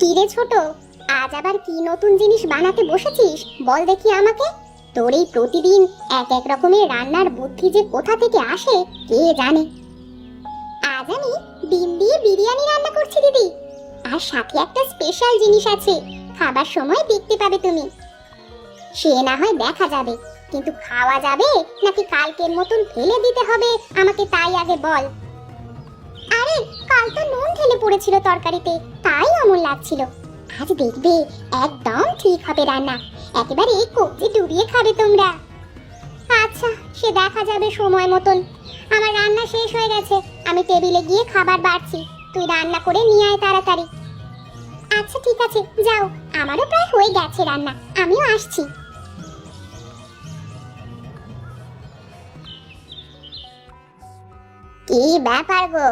কিরে ছোট, আজ আবার কি নতুন জিনিস বানাতে বসেছিস? বল দেখি আমাকে। তোর এই প্রতিদিন এক এক রকমের রান্নার বুদ্ধি যে কোথা থেকে আসে, কে জানে। আজ আমি ডিম দিয়ে বিরিয়ানি রান্না করছি, দিদি। আর সাথে একটা স্পেশাল জিনিস আছে, খাবার সময় দেখতে পাবে তুমি। সে না হয় দেখা যাবে, কিন্তু খাওয়া যাবে নাকি কালকের মতন ফেলে দিতে হবে? আমাকে তাই আগে বল। আরে কাল তো নুন ঢেলে পড়েছিল তরকারিতে, তাই অমন লাগছিল। আজ দেখবে একদম ঠিক হবে রান্না। একেবারে কবজি ডুবিয়ে খাবে তোমরা। আচ্ছা সে দেখা যাবে সময় মতন। আমার রান্না শেষ হয়ে গেছে। আমি টেবিলে গিয়ে খাবার বাড়ছি। তুই রান্না করে নিয়ে আয় তাড়াতাড়ি। আচ্ছা ঠিক আছে, যাও। আমারও প্রায় হয়ে গেছে রান্না। আমিও আসছি। কি ব্যাপার গো?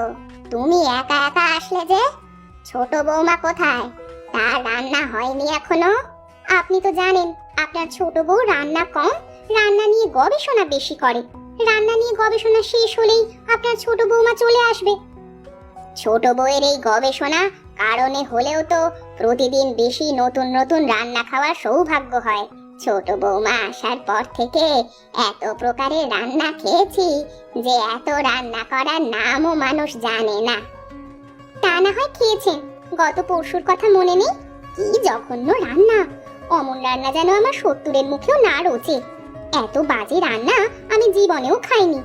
তুমি একা একা আসলে যে? ছোট বৌমা কোথায়? তার রান্না হয়নি এখনও? আপনি তো জানেন, আপনার ছোট বউ রান্না কম, রান্না নিয়ে গবেষণা বেশি করে। রান্না নিয়ে গবেষণা শেষ হলেই আপনার ছোট বৌমা চলে আসবে। ছোট বউয়ের এই গবেষণা কারণে হলেও তো প্রতিদিন বেশি নতুন নতুন রান্না খাওয়ার সৌভাগ্য হয়। ছোট বৌমা আসার পর থেকে এত প্রকারের রান্না খেয়েছি যে এত রান্না করার নামও মানুষ জানে না। তা না হয় খেয়েছেন গত পরশুর কথা মনে নেই? কি জঘন্য রান্না! অমন রান্না যেন আমার সত্তরের মুখেও না রোচে এত বাজে রান্না আমি জীবনেও খাইনি।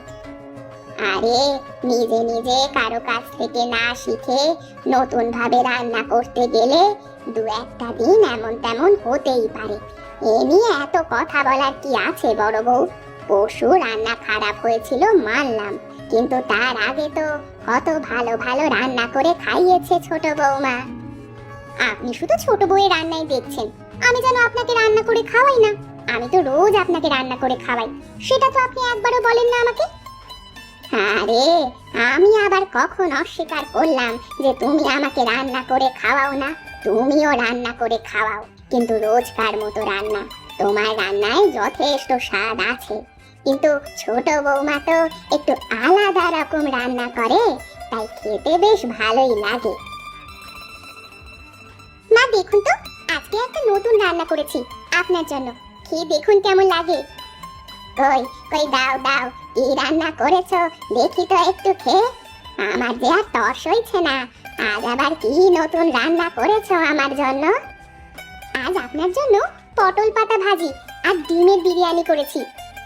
আরে, নিজে নিজে কারও কাছ থেকে না শিখে নতুন ভাবে রান্না করতে গেলে দু একটা দিন এমন তেমন হতেই পারে। এ নিয়ে এত কথা বলার কি আছে, বড় বউ? পরশু রান্না খারাপ হয়েছিল, মানলাম। কিন্তু তার আগে তো কত ভালো ভালো রান্না করে খাইয়েছে ছোট বৌমা আপনি শুধু ছোট বউয়ের রান্নাই দেখছেন। আমি যেন আপনাকে রান্না করে খাওয়াই না। আমি তো রোজ আপনাকে রান্না করে খাওয়াই। সেটা তো আপনি একবারও বলেন না আমাকে। আরে, আমি আবার কখন অস্বীকার করলাম যে তুমি আমাকে রান্না করে খাওয়াও না? তুমিও রান্না করে খাওয়াও। কিন্তু রোজকার মতো রান্না। তোমার রান্নায় যথেষ্ট স্বাদ আছে। কিন্তু ছোট বৌমা তো একটু আলাদা রকম রান্না করে, তাই খেতে বেশ ভালোই লাগে। মা, দেখুন তো, আজকে একটা নতুন রান্না করেছি আপনার জন্য। খেয়ে দেখুন কেমন লাগে। কই কই, দাও দাও, কি রান্না করেছ? দেখি তো একটু খেয়ে। আমার যে আর তর সইছে না, আজ আবার কি নতুন রান্না করেছ আমার জন্য? আজ আপনার জন্য পটল পাতা ভাজি আর ডিমের বিরিয়ানি করেছি।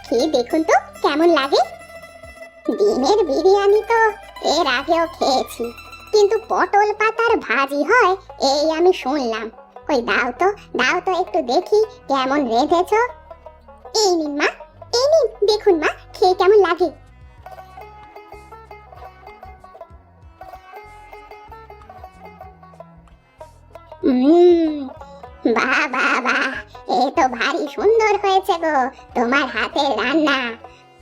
খেয়ে দেখুন তো কেমন লাগে? ডিমের বিরিয়ানি তো এর আগেও খেয়েছি কিন্তু পটল পাতার ভাজি হয় এই আমি শুনলাম। ওই দাও তো দাও তো একটু দেখি কেমন রেঁধেছ। এই নিন মা এই নিন দেখুন মা খেয়ে কেমন লাগে। উম, বাহ বাহ বাহ এ তো ভারী সুন্দর হয়েছে গো, তোমার হাতের রান্না।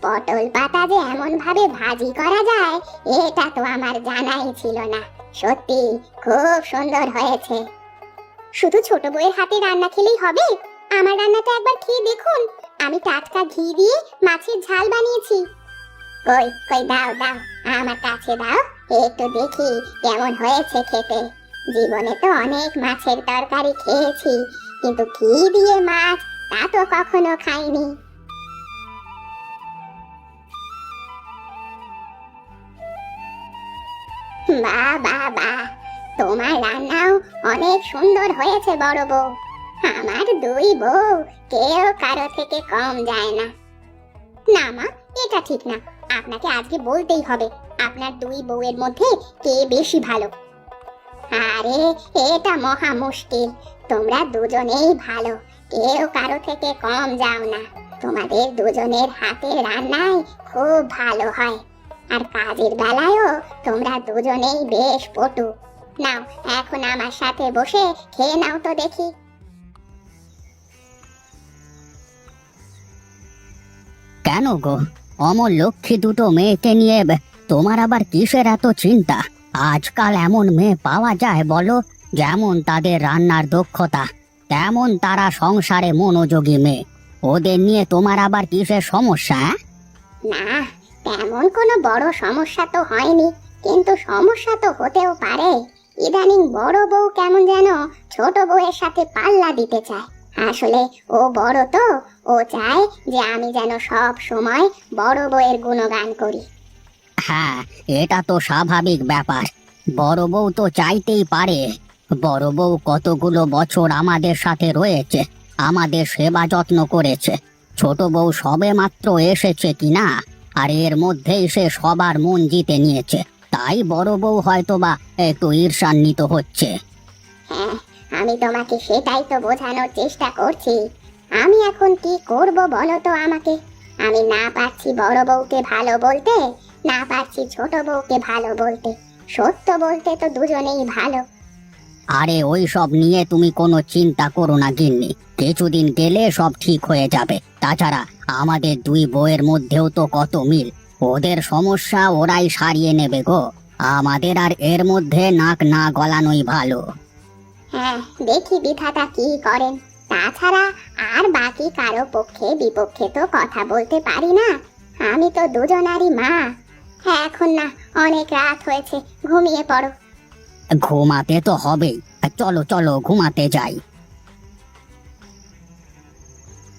পটল পাতা যে এমন ভাবে ভাজি করা যায়, এটা তো আমার জানাই ছিল না। সত্যি, খুব সুন্দর হয়েছে। শুধু ছোট বউয়ের হাতে রান্না খেলেই হবে? আমার রান্নাটা একবার খেয়ে দেখুন। আমি টাটকা ঘি দিয়ে মাছের ঝাল বানিয়েছি। কই কই, দাও দাও, আমার কাছে দাও, একটু দেখি কেমন হয়েছে খেতে। জীবনে তো অনেক মাছের তরকারি খেয়েছি, কিন্তু ঘি দিয়ে মাছ তা তো কখনো খাইনি। বাহ বাহ বাহ তোমার রান্নাও অনেক সুন্দর হয়েছে বড় বউ। আমার দুই বউ, কেউ কারও থেকে কম যায় না। না মা, এটা ঠিক না। আপনাকে আজকে বলতেই হবে, আপনার দুই বউয়ের মধ্যে কে বেশি ভালো? আরে এটা মহা মুশকিল। তোমরা দুজনেই ভালো। কেউ কারও থেকে কম যাও না। তোমাদের দুজনের হাতের রান্নায় খুব ভালো হয়। আর কাজের বেলায়ও তোমরা দুজনেই বেশ পটু। নাও, এখন আমার সাথে বসে খেয়ে নাও তো দেখি। কেন গো? অমর লক্ষ্মী দুটো মেয়েকে নিয়ে তোমার আবার কিসের এত চিন্তা? আজকাল এমন মেয়ে পাওয়া যায় বলো, যেমন তাদের রান্নার দক্ষতা, তেমন তারা সংসারে মনোযোগী মেয়ে। ওদের নিয়ে তোমার আবার কিসের সমস্যা? না, তেমন কোনো বড় সমস্যা তো হয়নি, কিন্তু সমস্যা তো হতেও পারে। ইদানিং বড় বউ কেমন যেন ছোট বউয়ের সাথে পাল্লা দিতে চায়। আসলে ও বড় তো, ও চায় যে আমি যেন সব সময় বড় বউয়ের গুণগান করি। হ্যাঁ এটা তো স্বাভাবিক ব্যাপার। বড় বউ তো চাইতেই পারে। বড় বউ কতগুলো বছর আমাদের সাথে রয়েছে, আমাদের সেবা যত্ন করেছে। ছোট বউ সবে মাত্র এসেছে কিনা, আর এর মধ্যেই সে সবার মন জিতে নিয়েছে। তাই বড় বউ হয়তো বা একটু ঈর্ষান্বিত হচ্ছে। হ্যাঁ আমি তোমাকে সেটাই তো বোঝানোর চেষ্টা করছি। আমি এখন কি করব বলো তো আমাকে? আমি না পারছি বড় বউকে ভালো বলতে। না পারছি ছোট বউকে ভালো বলতে। সত্য বলতে তো দুজনেই ভালো। আরে ওই সব নিয়ে তুমি কোনো চিন্তা করো না গিন্নি। কিছুদিন গেলে সব ঠিক হয়ে যাবে। তাছাড়া আমাদের দুই বউয়ের মধ্যেও তো কত মিল। ওদের সমস্যা ওরাই সারিয়ে নেবে গো। আমাদের আর এর মধ্যে নাক না গলানোই ভালো। হ্যাঁ দেখি বিধাতা কি করেন। তাছাড়া আর বাকি কারও পক্ষে বিপক্ষে তো কথা বলতে পারি না। আমি তো দুজনারই মা। হ্যাঁ এখন না অনেক রাত হয়েছে ঘুমিয়ে পড়ো। ঘুমাতে তো হবেই। চলো চলো ঘুমাতে যাই।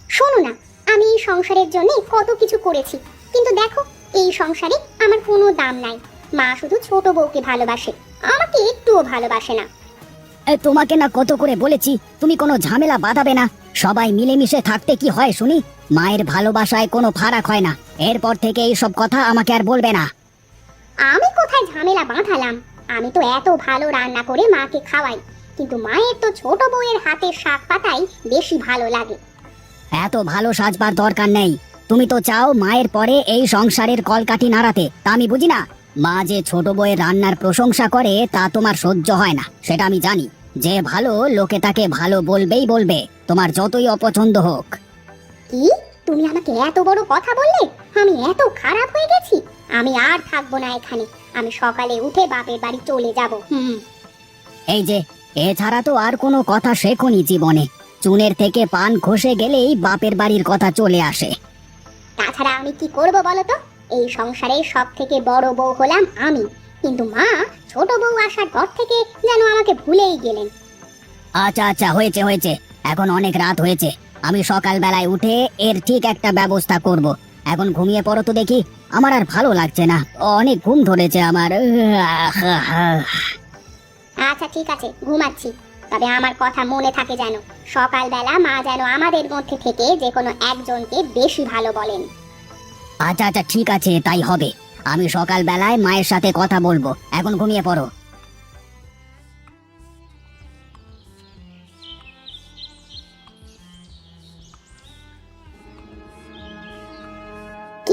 শোনো না আমি এই সংসারের জন্য কত কিছু করেছি কিন্তু দেখো এই সংসারে আমার কোনো দাম নাই। মা শুধু ছোট বউকে ভালোবাসে আমাকে একটুও ভালোবাসে না। তোমাকে না কত করে বলেছি তুমি কোনো ঝামেলা বাঁধাবে না। সবাই মিলেমিশে থাকতে কি হয় শুনি? মায়ের ভালোবাসায় কোনো ফারাক হয় না। এরপর থেকে এইসব কথা আমাকে আর বলবে না। আমি কোথায় ঝামেলা বাঁধালাম? আমি তো এত ভালো রান্না করে মাকে খাওয়াই কিন্তু মায়ের তো ছোট বউয়ের হাতের শাক পাতাই বেশি ভালো লাগে। এত ভালো সাজবার দরকার নেই। তুমি তো চাও মায়ের পরে এই সংসারের কলকাঠি নাড়াতে। তা আমি বুঝি না। মা যে ছোট বউয়ের রান্নার প্রশংসা করে তা তোমার সহ্য হয় না। সেটা আমি জানি। যে ভালো লোকে তাকে ভালো বলবেই বলবে। তোমার যতই অপছন্দ হোক। কি? তুমি আমাকে এত বড় কথা বললে আমি এত খারাপ হয়ে গেছি। আমি আর থাকব না এখানে। আমি সকালে উঠে বাপের বাড়ি চলে যাব। হুম। এই যে এছাড়া তো আর কোনো কথা শেখনি জীবনে। চুনের থেকে পান খসে গেলেই বাপের বাড়ির কথা চলে আসে। তাছাড়া আমি কি করব বলো তো? এই সংসারে সব থেকে বড় বউ হলাম আমি। কিন্তু মা ছোট বউ আসার পর থেকে যেন আমাকে ভুলেই গেলেন। আচ্ছা আচ্ছা হয়েছে হয়েছে। এখন অনেক রাত হয়েছে। আমি সকাল বেলায় উঠে এর ঠিক একটা ব্যবস্থা করব। এখন ঘুমিয়ে পড়ো তো দেখি। আমার আর ভালো লাগছে না। অনেক ঘুম ধরেছে আমার। আচ্ছা ঠিক আছে ঘুমাচ্ছি। তবে আমার কথা মনে থাকে যেন। সকালবেলা মা যেন আমাদের মধ্যে থেকে যে কোনো একজনকে বেশি ভালো বলেন। আচ্ছা আচ্ছা ঠিক আছে তাই হবে। আমি সকাল বেলায় মায়ের সাথে কথা বলব। এখন ঘুমিয়ে পড়ো।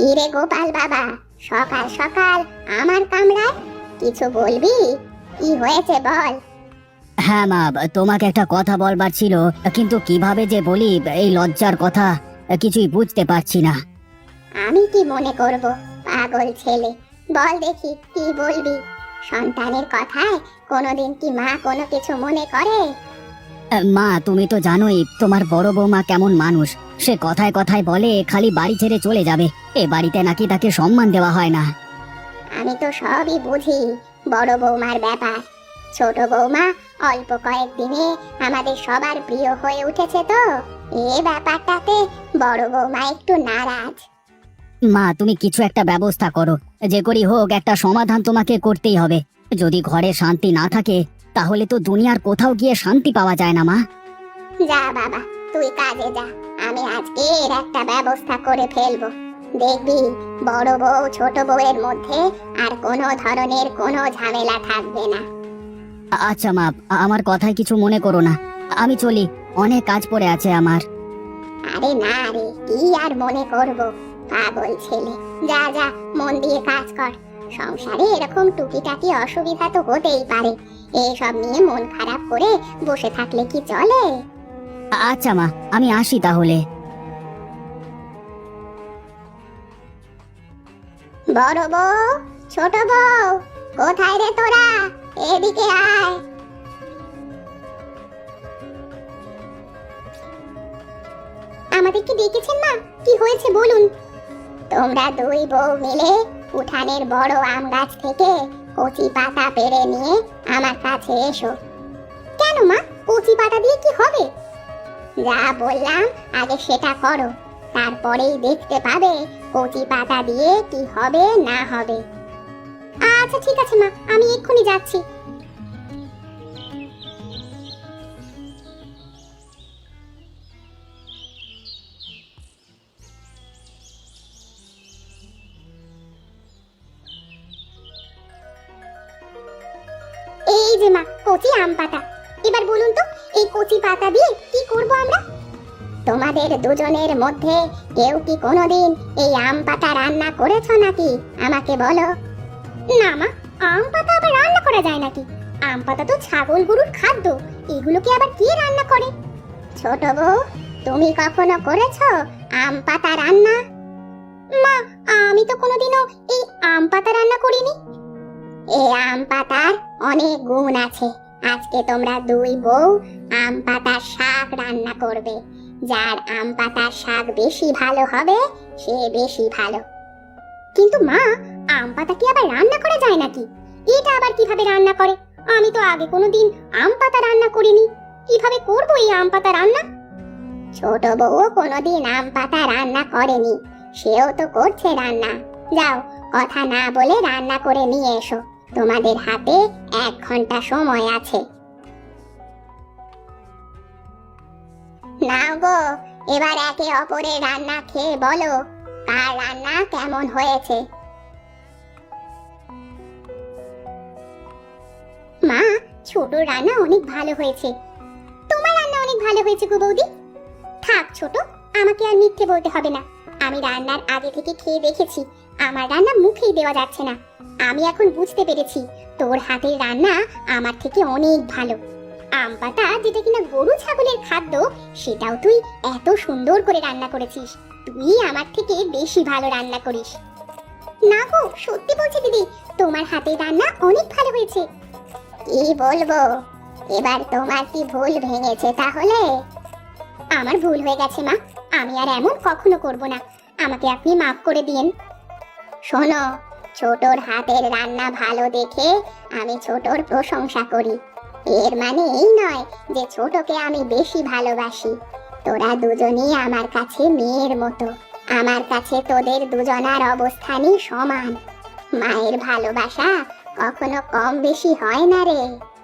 কি রে গোপাল বাবা সকাল সকাল আমার কামরায় কিছু বলবি? কি হয়েছে বল? হ্যাঁ মা তোমাকে একটা কথা বলবার ছিল কিন্তু কীভাবে যে বলি এই লজ্জার কথা কিছুই বুঝতে পারছি না। আমি কি মনে করব পাগল ছেলে? বল দেখি কি বলবি? সন্তানের কথায় কোনোদিন কি মা কোনো কিছু মনে করে? মা তুমি তো জানোই তোমার বড় বৌমা কেমন মানুষ। সে কথায় কথায় বলে খালি বাড়ি ছেড়ে চলে যাবে। এ বাড়িতে নাকি তাকে সম্মান দেওয়া হয় না। আমি তো সবই বুঝি বড় বৌমার ব্যাপার। ছোট বৌমা অল্প কয়েকদিনে আমাদের সবার প্রিয় হয়ে উঠেছে তো। এ ব্যাপারটাতে বড় বৌমা একটু নারাজ। মা তুমি কিছু একটা ব্যবস্থা করো। যে করি হোক একটা সমাধান তোমাকে করতেই হবে। যদি ঘরে শান্তি না থাকে তাহলে তো দুনিয়ার কোথাও গিয়ে শান্তি পাওয়া যায় না মা। যা বাবা তুই কাজে যা। আমি আজকে এর একটা ব্যবস্থা করে ফেলব। দেখবি বড় বউ ছোট বউয়ের মধ্যে আর কোনো ধরনের কোনো ঝামেলা থাকবে না। আচ্ছা মা আমার কথায় কিছু মনে করো না। আমি চলি অনেক কাজ পড়ে আছে আমার। আরে না রে কি আর মনে করব? পাগল ছেলে যা যা মন দিয়ে কাজ কর। সংসারে এরকম টুকিটাকি অসুবিধা তো হতেই পারে। এইসব নিয়ে মন খারাপ করে বসে থাকলে কি চলে? আচ্ছা মা, আমি আসি তাহলে। বড় বউ, ছোট বউ, কোথায় রে তোরা? এদিকে আয়। আমাদেরকে ডেকেছেন, মা? কি হয়েছে বলুন? তোমরা দুই বউ মিলে উঠানের বড় আম গাছ থেকে কচি পাতা পেরে নিয়ে আমার কাছে এসো। কেন, মা? কচি পাতা দিয়ে কি হবে? যা বললাম, আগে সেটা করো। তারপরেই দেখতে পাবে কচি পাতা দিয়ে কি হবে, না হবে। আচ্ছা ঠিক আছে মা, আমি এক্ষুনি যাচ্ছি। এই যে মা, কচি আম পাতা। এবার বলুন তো কচি পাতা দিয়ে কি করব আমরা? তোমাদের দুজনের মধ্যে কেউ কি কোনোদিন এই আম পাতা রান্না করেছ নাকি? আমাকে বলো। না মা, আম পাতা আবার রান্না করা যায় নাকি? আম পাতা তো ছাগল গরুর খাদ্য এগুলোকে আবার কে রান্না করে? ছোট বউ, তুমি কখনো করেছ আম পাতা রান্না? মা, আমি তো কোনোদিনও এই আম পাতা রান্না করিনি। এই আম পাতার অনেক গুণ আছে। আজকে তোমরা দুই বউ আম পাতার শাক রান্না করবে। যার আম পাতার শাক বেশি ভালো হবে, সে বেশি ভালো। কিন্তু মা, আম পাতা কি আবার রান্না করা যায় নাকি? এটা আবার কীভাবে রান্না করে? আমি তো আগে কোনোদিন আম পাতা রান্না করিনি। কীভাবে করব এই আম পাতা রান্না? ছোট বউ কোনোদিন আম পাতা রান্না করেনি। সেও তো করছে রান্না। যাও, কথা না বলে রান্না করে নিয়ে এসো। তোমাদের হাতে এক ঘণ্টা সময় আছে। নাও গো, এবার একে অপরের রান্না খেয়ে বলো, কার রান্না কেমন হয়েছে? মা, ছোট রান্না অনেক ভালো হয়েছে। তোমার রান্না অনেক ভালো হয়েছে গো বৌদি। থাক ছোট, আমাকে আর মিথ্যে বলতে হবে না। আমি রান্নার আগে থেকে খেয়ে দেখেছি, আমার রান্না মুখেই দেওয়া যাচ্ছে না। আমি এখন বুঝতে পেরেছি, তোর হাতের রান্না আমার থেকে অনেক ভালো। আম পাতা যেটা কিনা গরু ছাগলের খাদ্য, সেটাও তুই এত সুন্দর করে রান্না করেছিস। তুই আমার থেকে বেশি ভালো রান্না করিস। না গো, সত্যি বলছি দিদি, তোমার হাতের রান্না অনেক ভালো হয়েছে। কি বলব? এবার তোমার কি ভুল ভেঙেছে তাহলে? আমার ভুল হয়ে গেছে মা, আমি আর এমন কখনো করব না। আমাকে আপনি মাফ করে দিন। শোনো, ছোটর হাতের রান্না ভালো দেখে আমি ছোটর প্রশংসা করি। এর মানে এই নয় যে ছোটকে আমি বেশি ভালোবাসি। তোরা দুজনেই আমার কাছে মেয়ের মতো। আমার কাছে তোদের দুজনার অবস্থানই সমান। মায়ের ভালোবাসা কখনো কম বেশি হয় না রে।